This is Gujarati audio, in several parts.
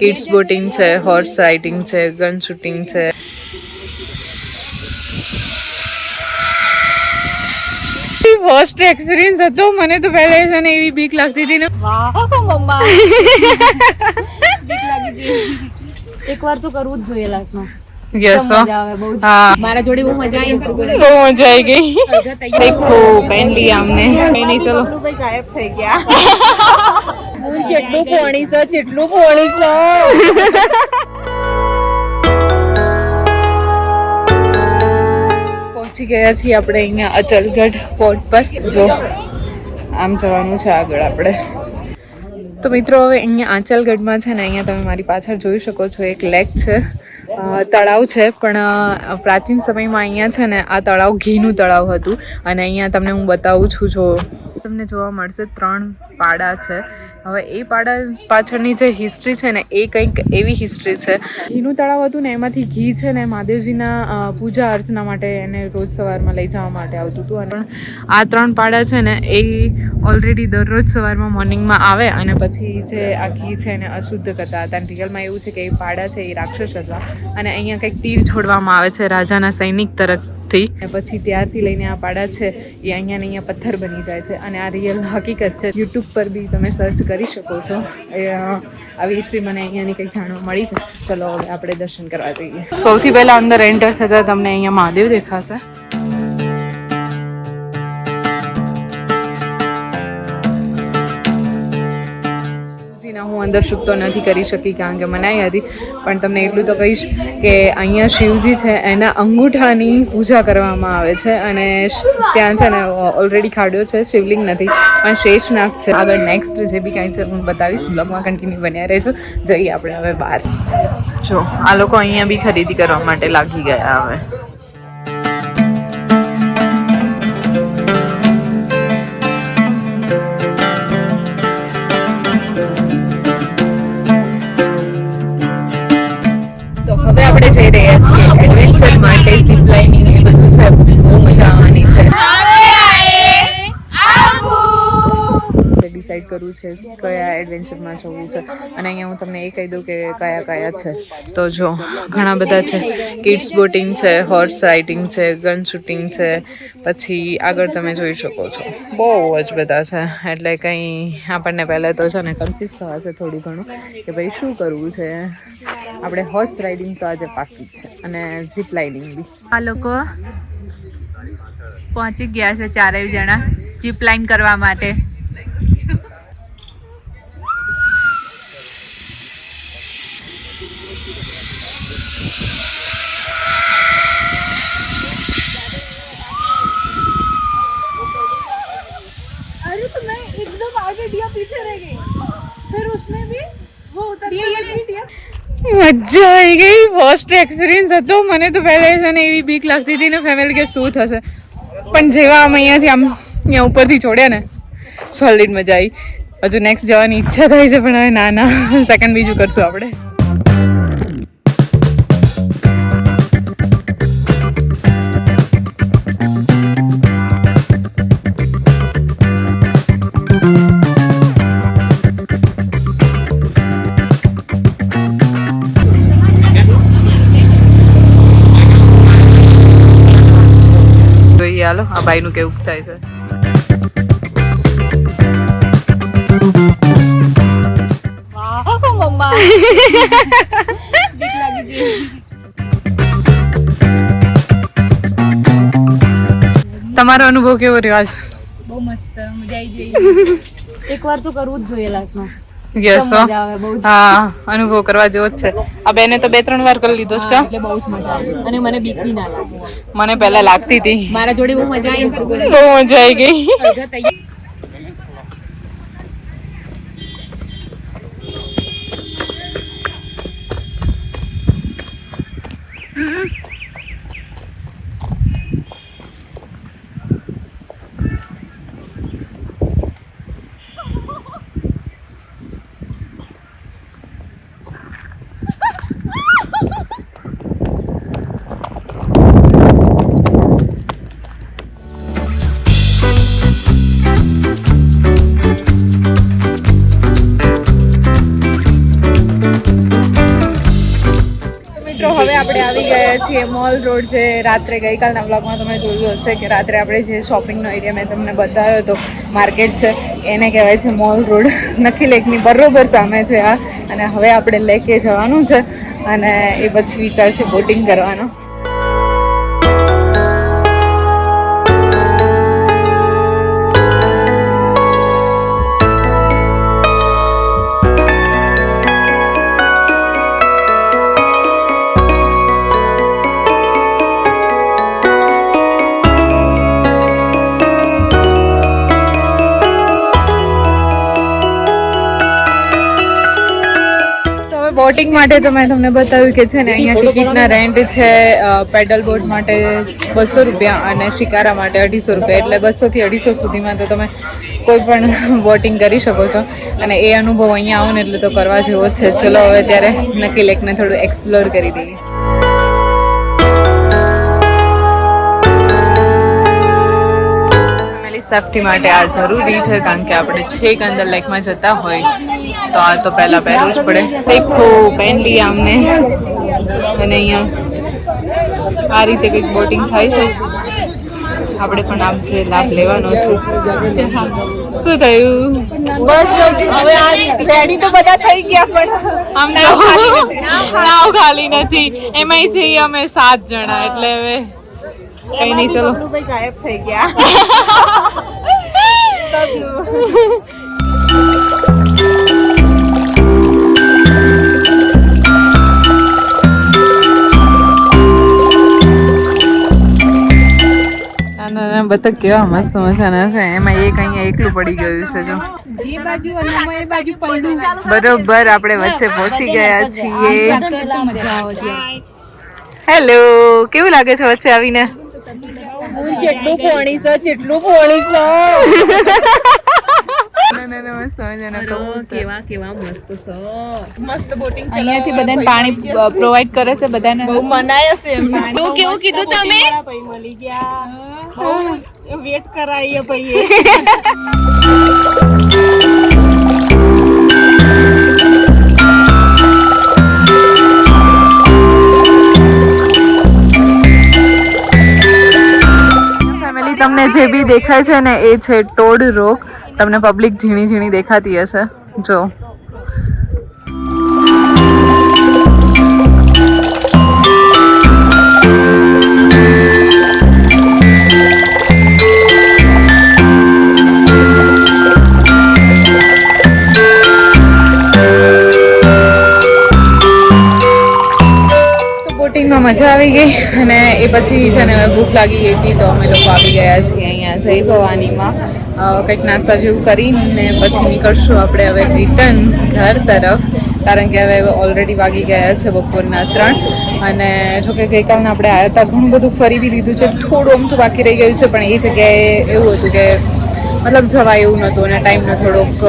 કિડ્સ બોટિંગ છે હોર્સ રાઇડિંગ છે ગન શૂટિંગ છે ફર્સ્ટ એક્સપિરિયન્સ હતો મને તો પહેલા છે ને એવી બીક લાગતી હતી ને મમ્મા એક વાર તો કરવું જ જોઈએ લાઈફમાં યસ મજા આવે બહુ જ. હા મારા જોડે બહુ મજા આવી બહુ મજા આવી ગઈ દેખો કાઇન્ડલી આમને કઈ નહીં ચલો હું જેટલું પોણી છે, જેટલું પોણી છે. પહોંચી ગયા છીએ આપણે અહીંયા અચલગઢ પોર્ટ પર. જો, આમ જવાનું છે આગળ આપણે. તો મિત્રો, હવે અહીંયા આંચલગઢમાં છે ને અહીંયા તમે મારી પાછળ જોઈ શકો છો, એક લેક છે. તળાવ છે, પણ પ્રાચીન સમયમાં અહીંયા છે ને આ તળાવ ઘીનું તળાવ હતું. અને અહીંયા તમને હું બતાવું છું, જો તમને જોવા મળશે, ત્રણ પાડા છે. હવે એ પાડા પાછળની જે હિસ્ટ્રી છે ને, એ કંઈક એવી હિસ્ટ્રી છે. ઘીનું તળાવ હતું ને, એમાંથી ઘી છે ને, મહાદેવજીના પૂજા અર્ચના માટે એને રોજ સવારમાં લઈ જવા માટે આવતું હતું. પણ આ ત્રણ પાડા છે ને, એ ઓલરેડી દરરોજ સવારમાં મોર્નિંગમાં આવે અને પછી જે આ ઘી છે એને અશુદ્ધ કરતા હતા. અને રિયલમાં એવું છે કે એ પાડા છે, એ રાક્ષસ હતા. અને અહીંયા કંઈક તીર છોડવામાં આવે છે રાજાના સૈનિક તરફથી. અને પછી ત્યારથી લઈને આ પાડા છે, એ અહીંયા ને અહીંયા પથ્થર બની જાય છે. અને આ રિયલ હકીકત છે. યુટ્યુબ પર બી તમે સર્ચ કરી શકો છો. આવી હિસ્ટ્રી મને અહીંયાની કંઈક જાણવા મળી છે. ચલો, હવે આપણે દર્શન કરવા જઈએ. સૌથી પહેલાં અંદર એન્ટર થતા તમને અહીંયા મહાદેવ દેખાશે. હું અંદર શુક તો નથી કરી શકી કારણ કે મનાઈ હતી. પણ તમને એટલું તો કહીશ કે અહીંયા શિવજી છે, એના અંગૂઠાની પૂજા કરવામાં આવે છે અને ત્યાં છે ને ઓલરેડી ખાડ્યો છે, શિવલિંગ નથી. પણ શેષનાગ છે. આગળ નેક્સ્ટ જે બી કાંઈ છે, હું બતાવીશ. બ્લોગમાં કન્ટિન્યુ બન્યા રહેજો. જઈએ આપણે હવે બહાર. જો, આ લોકો અહીંયા બી ખરીદી કરવા માટે લાગી ગયા હવે. છીએ એડવેન્ચર માટે ઝીપ લાઇનિંગ એ બધું છે બહુ મજા આવવાની છે ડિસાઈડ કરવું છે કયા એડવેન્ચરમાં જવું છે. અને અહીંયા હું તમને એ કહી દઉં કે કયા કયા છે. તો જો, ઘણા બધા છે. કિડ્સ બોટિંગ છે હોર્સ રાઇડિંગ છે ગન શૂટિંગ છે. પછી આગળ તમે જોઈ શકો છો. બહુ જ બધા છે. એટલે કંઈ આપણને પહેલાં તો છે ને કન્ફ્યુઝ થવાશે થોડું ઘણું કે ભાઈ શું કરવું છે? આપણે હોર્સ રાઇડિંગ તો આજે પાકી જ છે. અને ઝીપ લાઇનિંગ બી. આ લોકો પહોંચી ગયા છે ચારેય જણા જીપ લાઇન કરવા માટે. મજા આવી ગઈ. ફર્સ્ટ એક્સપિરિયન્સ હતો. મને તો પહેલા છે ને એવી બીક લાગતી હતી ને ફેમિલી કે શું થશે. પણ જેવા આમ અહીંયાથી આમ અહીંયા ઉપરથી છોડ્યા ને સોલિડ મજા આવી. હજુ નેક્સ્ટ જવાની ઈચ્છા થાય છે, પણ હવે ના ના. સેકન્ડ બીજું કરશું આપણે. જોઈએ હાલો. આ ભાઈનું કેવું થાય છે? તમારો અનુભવ કેવો રહ્યો આજ? બહુ મસ્ત મજા આવી જઈ એક વાર તો કરવું જ જોઈએ લાઈફમાં યસ હા અનુભવ કરવા જેવો જ છે. આ બેને તો બે ત્રણ વાર કરી લીધો છે કા? એટલે બહુ જ મજા આવી. અને મને બીક બી ના લાગે. મને પહેલા લાગતી હતી. મારા જોડે બહુ મજા આવી. બહુ મજા આવી ગઈ. છીએ મોલ રોડ જે રાત્રે ગઈકાલના બ્લોગમાં તમે જોયું હશે કે રાત્રે આપણે જે શોપિંગનો એરિયા મેં તમને બતાવ્યો હતો માર્કેટ છે, એને કહેવાય છે મોલ રોડ નખી લેકની બરોબર સામે છે આ. અને હવે આપણે લેકે જવાનું છે અને એ પછી વિચાર છે બોટિંગ કરવાનો. બોટિંગ માટે તો મેં તમને બતાવ્યું કે છે ને અહીંયા ટિકિટના રેન્ટ છે પેડલ બોટ માટે બસો રૂપિયા અને શિકારા માટે અઢીસો રૂપિયા. એટલે બસોથી અઢીસો સુધીમાં તો તમે કોઈ પણ બોટિંગ કરી શકો છો. અને એ અનુભવ અહીંયા આવો ને એટલે તો કરવા જેવો જ છે. ચલો હવે ત્યારે નક્કી લેકને થોડું એક્સપ્લોર કરી દઈએ. સેફટી માટે આ જરૂરી છે કારણ કે આપણે છેક અંદર લેકમાં જતા હોય તો આ તો પહેલાં પહેરવું જ પડે. શેખો પહેન લઈએ અમને અને અહીંયા આ રીતે કંઈક બોટિંગ થાય છે. આપણે પણ આમ જે લાભ લેવાનો છે. શું થયું? બસ હવે આ રેડી તો બધા થઈ ગયા પણ આમ નાવ ખાલી નથી. એમાંય જઈએ અમે સાત જણા એટલે હવે કઈ નહીં ચલો. ભાઈ ગાયબ થઈ ગયા. બતક કેવા મસ્ત મજાના છે. એમાં એક અહીંયા એકલું પડી ગયું છે જો. જે બાજુ અને એ બાજુ પડ્યું. બરોબર આપણે વચ્ચે પહોંચી ગયા છીએ. હેલો કેવું લાગે છે વચ્ચે આવીને? જેટલું પોણી છે જેટલું પોણી છે કેવા કેવા મસ્ત છે. મસ્ત બોટિંગ અહીંયાથી બધાને પાણી પ્રોવાઈડ કરે છે બધાને. બહુ મનાય છે કેવું કેવું કીધું તમે? મળી ગયા. વેટ કરાઈએ ભાઈ તમને જે બી દેખાય છે ને, એ છે ટોડ રોગ તમને પબ્લિક ઝીણી ઝીણી દેખાતી હશે. જો. મજા આવી ગઈ અને એ પછી છે ને ભૂખ લાગી ગઈ હતી તો અમે લોકો આવી ગયા છીએ અહીંયા જય ભવાનીમાં. કંઈક નાસ્તા જેવું કરીને પછી નીકળશું આપણે હવે રિટર્ન ઘર તરફ, કારણ કે હવે ઓલરેડી વાગી ગયા છે બપોરના ત્રણ. અને જો કે ગઈકાલના આપણે આવ્યા હતા, ઘણું બધું ફરી બી લીધું છે. થોડું અમથું બાકી રહી ગયું છે, પણ એ જગ્યાએ એવું હતું કે મતલબ જવાય એવું નહોતું અને ટાઈમનો થોડોક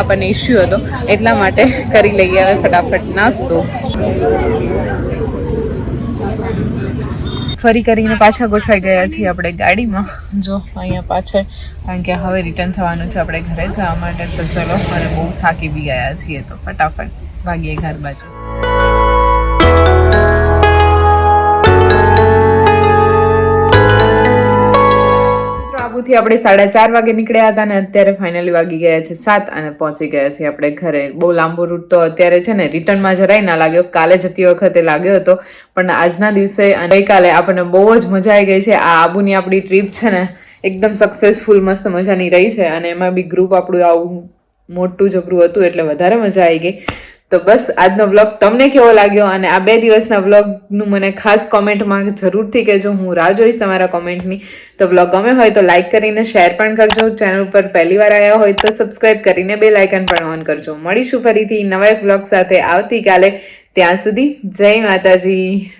આપણને ઇસ્યુ હતો. એટલા માટે કરી લઈએ હવે ફટાફટ નાસ્તો. ફરી કરીને પાછા ગોઠવાઈ ગયા છીએ આપણે ગાડીમાં. જો, અહીંયા પાછળ, કારણ કે હવે રિટર્ન થવાનું છે આપણે ઘરે જવા માટે. તો ચલો અને બહુ થાકી બી ગયા છીએ, તો ફટાફટ ભાગીએ ઘર બાજુ. આબુથી આપણે સાડા ચાર વાગે નીકળ્યા હતા અને અત્યારે ફાઇનલી વાગી ગયા છે સાત અને પહોંચી ગયા છીએ આપણે ઘરે. બહુ લાંબો રૂટ તો અત્યારે છે ને રિટર્નમાં જરાય ના લાગ્યો. કાલે જતી વખતે લાગ્યો હતો, પણ આજના દિવસે અને ગઈકાલે આપણને બહુ જ મજા આવી ગઈ છે. આ આબુની આપણી ટ્રીપ છે ને એકદમ સક્સેસફુલ મસ્ત મજાની રહી છે અને એમાં બી ગ્રુપ આપણું આવું મોટું જબરું હતું એટલે વધારે મજા આવી ગઈ. તો બસ આજનો બ્લોગ તમને કેવો લાગ્યો અને આ બે દિવસના બ્લોગનું મને ખાસ કોમેન્ટમાં જરૂરથી કહેજો, હું રાહ જોઈશ તમારા કોમેન્ટની. તો બ્લોગ ગમે હોય તો લાઈક કરીને શેર પણ કરજો. ચેનલ પર પહેલી વાર આવ્યા હોય તો સબસ્ક્રાઇબ કરીને બે લાઇકન પણ ઓન કરજો. મળીશું ફરીથી નવા એક બ્લોગ સાથે આવતીકાલે. ત્યાં સુધી જય માતાજી.